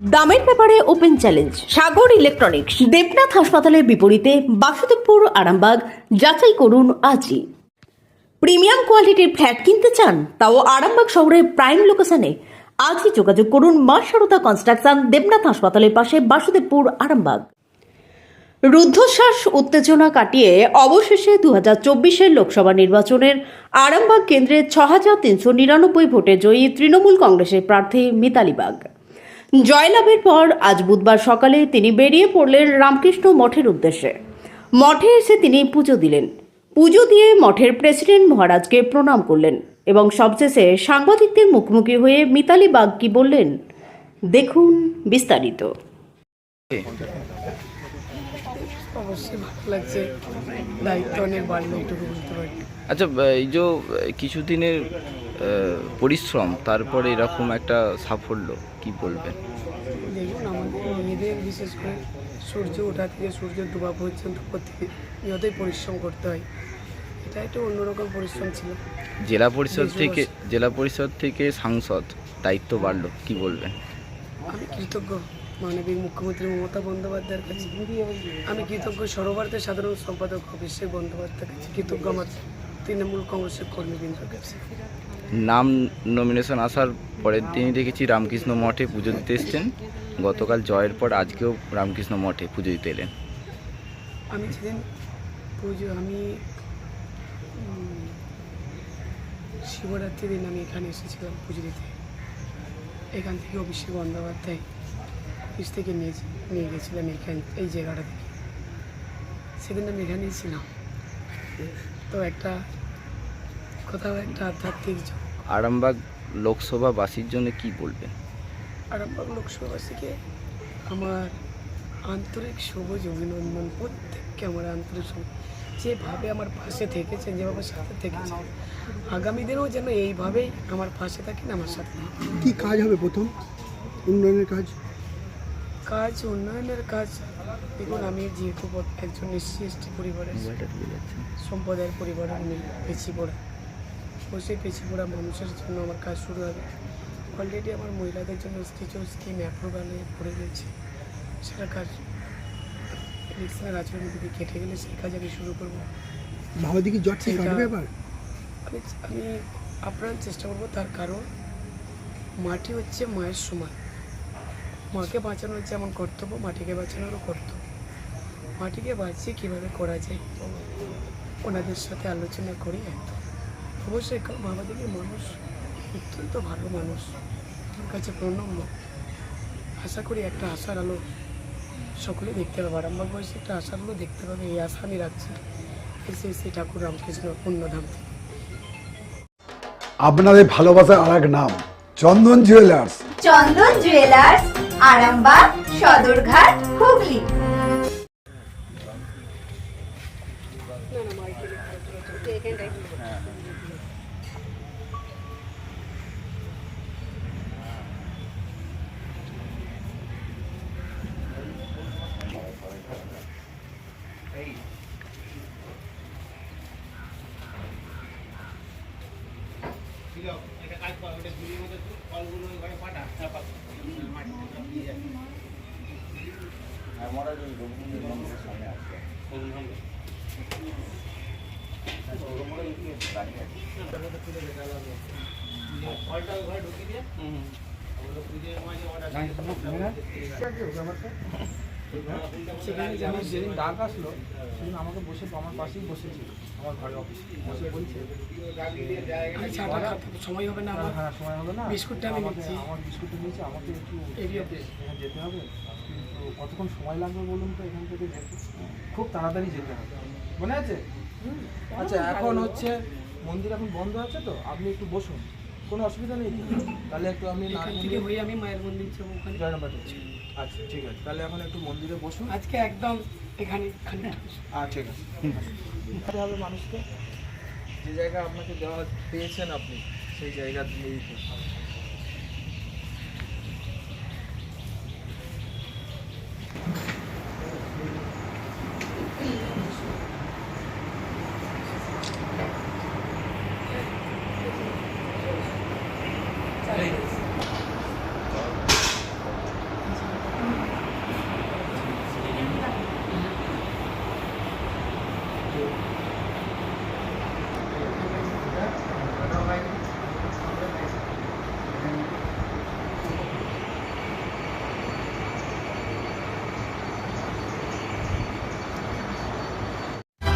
দামের ব্যাপারে open challenge, Sagar electronics, Debnath হাসপাতালের বিপরীতে বাসুদেবপুর, আরামবাগ, যাচাই করুন আজই। প্রিমিয়াম কোয়ালিটির ফ্ল্যাট কিনতে চান, তাও আরামবাগ শহরের প্রাইম লোকেশনে। আজই যোগাযোগ করুন মা সারদা কনস্ট্রাকশন, দেবনাথ হাসপাতালের পাশে বাসুদেবপুর, আরামবাগ। রুদ্ধশ্বাস উত্তেজনা কাটিয়ে অবশেষে দু হাজার চব্বিশের লোকসভা নির্বাচনের আরামবাগ কেন্দ্রে ছ হাজার তিনশো নিরানব্বই ভোটে জয়ী তৃণমূল কংগ্রেসের প্রার্থী মিতালি বাগ। জয়লাভের পর আজ বুধবার সকালে তিনি বেরিয়ে পড়লেন রামকৃষ্ণ মঠের উদ্দেশ্যে। মঠে এসে তিনি পুজো দিলেন। পুজো দিয়ে মঠের প্রেসিডেন্ট মহারাজকে প্রণাম করলেন এবং সবশেষে সাংবাদিকদের মুখোমুখি হয়ে মিতালি বাগ কি বললেন দেখুন বিস্তারিত। অবশ্যই ভালো লাগছে। দায়িত্ব অনেক বাড়লো এইটুকু বলতে পারি। আচ্ছা এই যে কিছুদিনের পরিশ্রম তারপরে এরকম একটা সাফল্য কি বলবেন? দেখুন আমাদের মেয়েদের বিশেষ করে সূর্য ওঠা থেকে সূর্য ডোবা পর্যন্ত প্রতিনিয়তই পরিশ্রম করতে হয় এটা একটা অন্যরকম পরিশ্রম ছিল। জেলা পরিষদ থেকে জেলা পরিষদ থেকে সাংসদ দায়িত্ব বাড়লো কি বলবেন? আমি কৃতজ্ঞ মানবিক মুখ্যমন্ত্রী মমতা বন্দ্যোপাধ্যায়ের কাছে। আমি কৃতজ্ঞ সর্বভারতের সাধারণ সম্পাদক অভিষেক বন্দ্যোপাধ্যায়ের কাছে। কৃতজ্ঞ আমার। তৃণমূল কংগ্রেসের কর্মীবৃন্দর কাছে নাম নমিনেশন আসার পরের দিনই দেখেছি রামকৃষ্ণ মঠে পুজো দিতে এসছেন। গতকাল জয়ের পর আজকেও রামকৃষ্ণ মঠে পুজো দিতে এলেন। আমি যেদিন পুজো আমি শিবরাত্রির দিন আমি এখানে এসেছিলাম পুজো দিতে। এখান থেকে অভিষেক বন্দ্যোপাধ্যায় অফিস থেকে নিয়ে নিয়ে গেছিলাম এখান এই জায়গাটা থেকে। সেদিন আমি এখানেই ছিলাম। তো একটা কোথাও একটা আধ্যাত্মিক আরামবাগ লোকসভাবাসীর জন্য কি বলবেন? আরামবাগ লোকসভাবাসীকে আমার আন্তরিক সবুজ অভিনন্দন। প্রত্যেককে আমার আন্তরিক সবুজ যেভাবে আমার পাশে থেকেছেন যেভাবে সাথে থেকেছেন আগামী দিনেও যেন এইভাবেই আমার পাশে থাকেন আমার সাথে। কি কাজ হবে প্রথম? উন্নয়নের কাজ? কাজ উন্নয়নের কাজ। দেখুন আমি যেহেতু একজন এসসি এসটি পরিবারের সম্প্রদায়ের পরিবারে আমি পেছি পড়া পেছি পড়া মানুষের জন্য আমার কাজ শুরু হবে। অলরেডি আমার মহিলাদের জন্য কিছু স্কিম অ্যাপ্রুভালে পড়ে গেছে। সেটা কাজ ইলেকশনের রাজনীতি কেটে গেলে সেই কাজ আমি শুরু করব। ভাবাদি কি জট কাটবে এবার আমি আমি আপ্রাণ চেষ্টা করব তার কারণ মাটি হচ্ছে মায়ের সমান। মাকে বাঁচানো হচ্ছে এমন কর্তব্য মাটিকে বাঁচানোরও কর্তব্য। মাটিকে বাঁচিয়ে কীভাবে করা যায় ওনাদের সাথে আলোচনা করি একদম। অবশ্যই কারণ মামাদিকে মানুষ অত্যন্ত ভালো মানুষ। আমার কাছে প্রণম্য আশা করি একটা আশার আলো সকলে দেখতে পাবে। আরামবাগ বয়সে একটা আশার আলো দেখতে পাবে এই আশা আমি রাখছি। এসে এসে ঠাকুর রামকৃষ্ণ পুণ্যধাম থেকে। আপনাদের ভালোবাসার আর এক নাম চন্দন জুয়েলার্স। চন্দন জুয়েলার্স আরামবাগ সদরঘাট হুগলি। আর মরা যদি সামনে আসবে যেদিন ডাক আসলো সেদিন আমাকে বসে আমার পাশেই বসেছিল আমার ঘরে অফিস বসে বলছে সময় হবে না হ্যাঁ সময় হবে না বিস্কুটটা আমি আমার বিস্কুটটা নিয়েছে আমাকে একটু যেতে হবে কিন্তু কতক্ষণ সময় লাগবে বলুন তো এখান থেকে খুব তাড়াতাড়ি যেতে হবে মনে আছে? আচ্ছা এখন হচ্ছে মন্দির এখন বন্ধ আছে তো? আপনি একটু বসুন। কোনো অসুবিধা নেই তাহলে একটু আমি থেকে হয়ে আমি মায়ের মন্দির যাব ওখানে। জয়নাবাদ আচ্ছা ঠিক আছে। তাহলে এখন একটু মন্দিরে বসুন। আজকে একদম এখানে আচ্ছা ঠিক আছে। হবে মানুষকে। যে জায়গা আপনাকে দেওয়া পেয়েছেন আপনি সেই জায়গা দিয়ে দিতে হবে।